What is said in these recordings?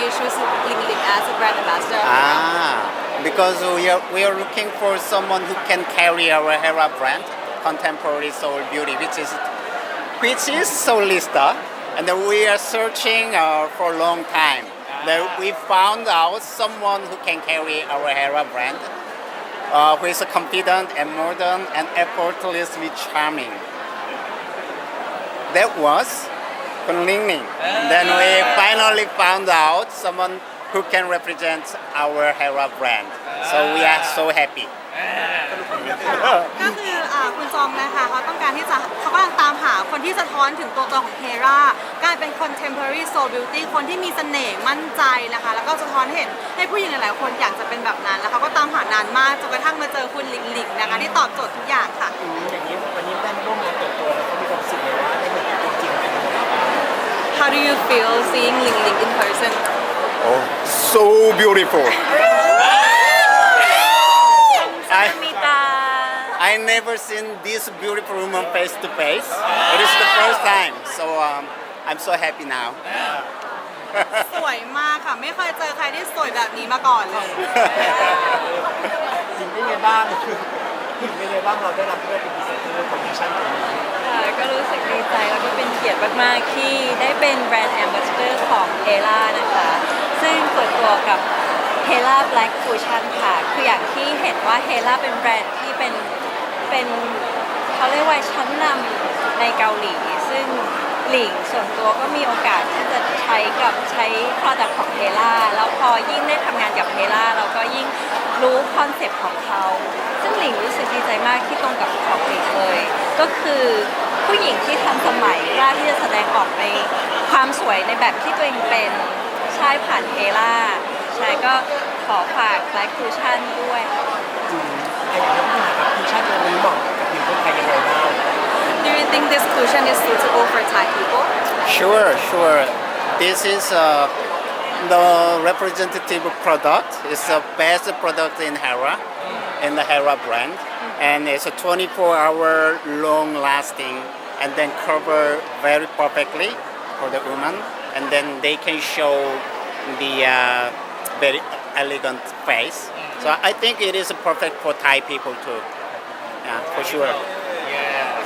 you choose Ling Ling as a brand ambassador? Ah, because we are, we are looking for someone who can carry our Hera brand, contemporary soul beauty, which is which is Solista, and we are searching uh, for a long time. Then we found out someone who can carry our Hera brand, uh, who is confident and modern and effortlessly charming. That was Kun Ling Ling. Then we finally found out someone who can represent our Hera brand. So we are so happy. ก็คืออ่าคุณซองนะคะเขาต้องการที่จะเขากำลังตามหาคนที่สะท้อนถึงตัวตนของเฮรากลายเป็น contemporary soul beauty คนที่มีเสน่ห์มั่นใจนะคะ แล้วก็สะท้อนให้เห็นให้ผู้หญิงหลายๆคนอยากจะเป็นแบบนั้น แล้วเขาก็ตามหานานมากจนกระทั่งมาเจอคุณหลิงหลิงนะคะที่ตอบโจทย์ทุกอย่างค่ะ อย่างนี้วันนี้ได้ร่วมงานเปิดตัวแล้วก็มีความรู้สึกเลยว่า How do you feel seeing Ling Ling in person Oh, so beautiful. I, มีตา I never seen this beautiful woman face to face. It is the first time, so um, I'm so happy now. สวยมากค่ะ ไม่เคยเจอใครที่สวยแบบนี้มาก่อนเลย จริงเป็นไงบ้างถึงเป็นไงบ้างเราได้รับเลือกเป็นพรีเซนเตอร์ของมิชชั่นตัวนี้ ค่ะก็รู้สึกดีใจแล้ว เกียรติมากๆ ที่ได้เป็นแบรนด์แอมบาสเดอร์ของเฮล่านะคะ ซึ่งเปิดตัวกับเฮล่า Black Fusion ค่ะ คืออย่างที่เห็นว่าเฮล่าเป็นแบรนด์ที่เป็นเป็นเขาเรียกว่าชั้นนำในเกาหลี ซึ่งหลิงส่วนตัวก็มีโอกาสที่จะใช้กับใช้ product ของเฮล่าแล้วพอยิ่งได้ทำงานกับเฮล่าเราก็ยิ่งรู้คอนเซปต์ของเขา ซึ่งหลิงรู้สึกดีใจมากที่ตรงกับของหลิงเลย ก็คือ ผู้หญิงที่ทันสมัยกล้าที่จะแสดงออกในความสวยในแบบที่ตัวเองเป็นใช่ผ่านเฮล่าใช่ก็ขอฝาก Black Fusion ด้วยจริงไอ้อย่างนี้ครับมิชชั่นตัวนี้เหมาะกับผิวคนไทยยังไงบ้าง Do you think this cushion is suitable for Thai people Sure, sure. This is uh, the representative product. It's the best product in Hera, in the Hera brand, and it's a 24-hour long-lasting, and then cover very perfectly for the woman, and then they can show the uh, very elegant face. So I think it is perfect for Thai people too. Yeah, for sure.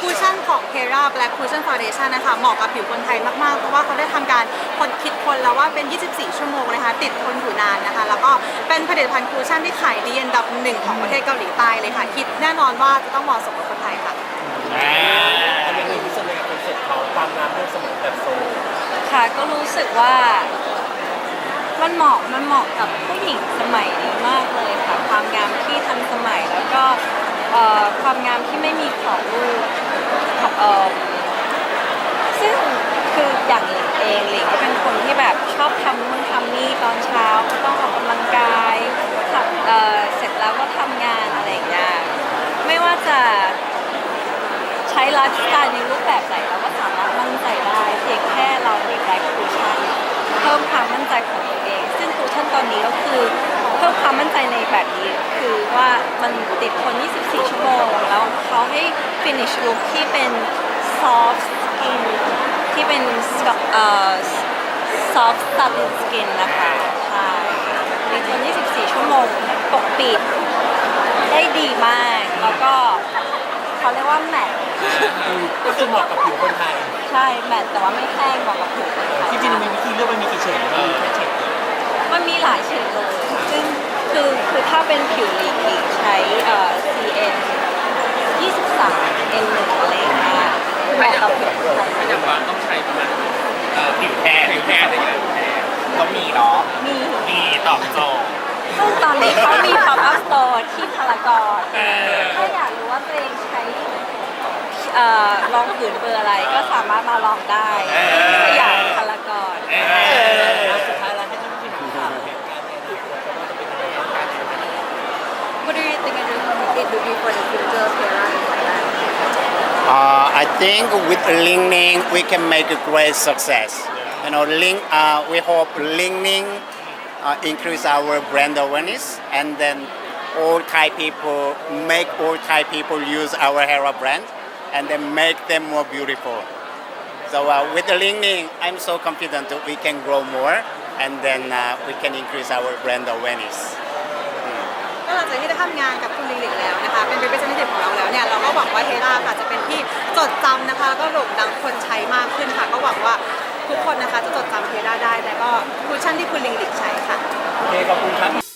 คูชั่นของ Hera Black Cushion Foundation นะคะเหมาะกับผิวคนไทยมากๆ เพราะว่าเขาได้ทำการคนคิดคนแล้วว่าเป็น 24 ชั่วโมงนะคะติดทนอยู่นานนะคะ แล้วก็เป็นผลิตภัณฑ์คูชั่นที่ขายดีอันดับหนึ่งของประเทศเกาหลีใต้เลยค่ะ คิดแน่นอนว่าจะต้องเหมาะสมกับคนไทยค่ะอันนี้คือพิเคอนเขาความงามด้วยสมุนแบบโซค่ะก็รู้สึกว่า มันเหมาะมันเหมาะกับผู้หญิงสมัยนี้มากเลยค่ะความงามที่ทันสมัยแล้วก็เอ่อความงามที่ไม่มีขอบรูปเอ่อซึ่งคืออย่างหลิงเองหลิงก็เป็นคนที่แบบชอบทำนู่นทำนี่ตอนเช้าก็ต้องออกกำลังกายทำเอ่อเสร็จแล้วก็ทำงานอะไรอย่างเงี้ยไม่ว่าจะใช้ไลฟ์สไตล์ในรูปแบบไหนเรา ตอนนี้ก็คือเพิ่มความมั่นใจในแบบนี้ คือว่ามันติดทน24 ชั่วโมง แล้วเขาให้ finish look ที่เป็น soft skin ที่เป็นเอ่อ soft satin skin นะคะใช่ติดทน24 ชั่วโมงปกปิดได้ดีมาก แล้วก็เขาเรียกว่าแมทก็คือเหมาะกับผิวคนไทย ใช่ แมทแต่ว่าไม่แห้งเหมาะกับผิวคนไทย จริงๆมันมีวิธีเลือกมันมีกี่เฉดมันมีแค่เฉดเดียว มันมีหลายเฉดเลยซึ่งคือคือถ้าเป็นผิวหลีกหลีกใช้เอ่อ CN 23 N 1อะไรอย่างเงี้ยเหมาะกับผิวคนไทยอย่างว่าต้องใช้ประมาณเอ่อผิวแทนผิวแทนอะไรอย่างเงี้ยผิวแทนต้องมีเนาะมีมีตอบโจทย์ ซึ่งตอนนี้เขามี pop up store ที่พารากอนเออ ถ้าอยากรู้ว่าตัวเองใช้เอ่อรองผืนเบอร์อะไรก็สามารถมาลองได้ที่สยามพารากอน เออแล้วสุดท้าย it will be for the future of in Thailand Uh, I think with Lingling, we can make a great success. You know, Ling, uh, we hope Lingling uh, increase our brand awareness and then all Thai people make all Thai people use our Hera brand and then make them more beautiful. So uh, with the Ling I'm so confident that we can grow more and then uh, we can increase our brand awareness. ก็หลังจากที่ได้ทำงานกับคุณลิงลิงแล้วนะคะ เป็น representative ของเราแล้วเนี่ย เราก็หวังว่าเฮราค่ะจะเป็นที่จดจำนะคะ แล้วก็โด่งดังคนใช้มากขึ้นค่ะ ก็หวังว่าทุกคนนะคะจะจดจำเฮราได้ และก็คุชชั่นที่คุณลิงลิงใช้ค่ะ โอเคขอบคุณครับ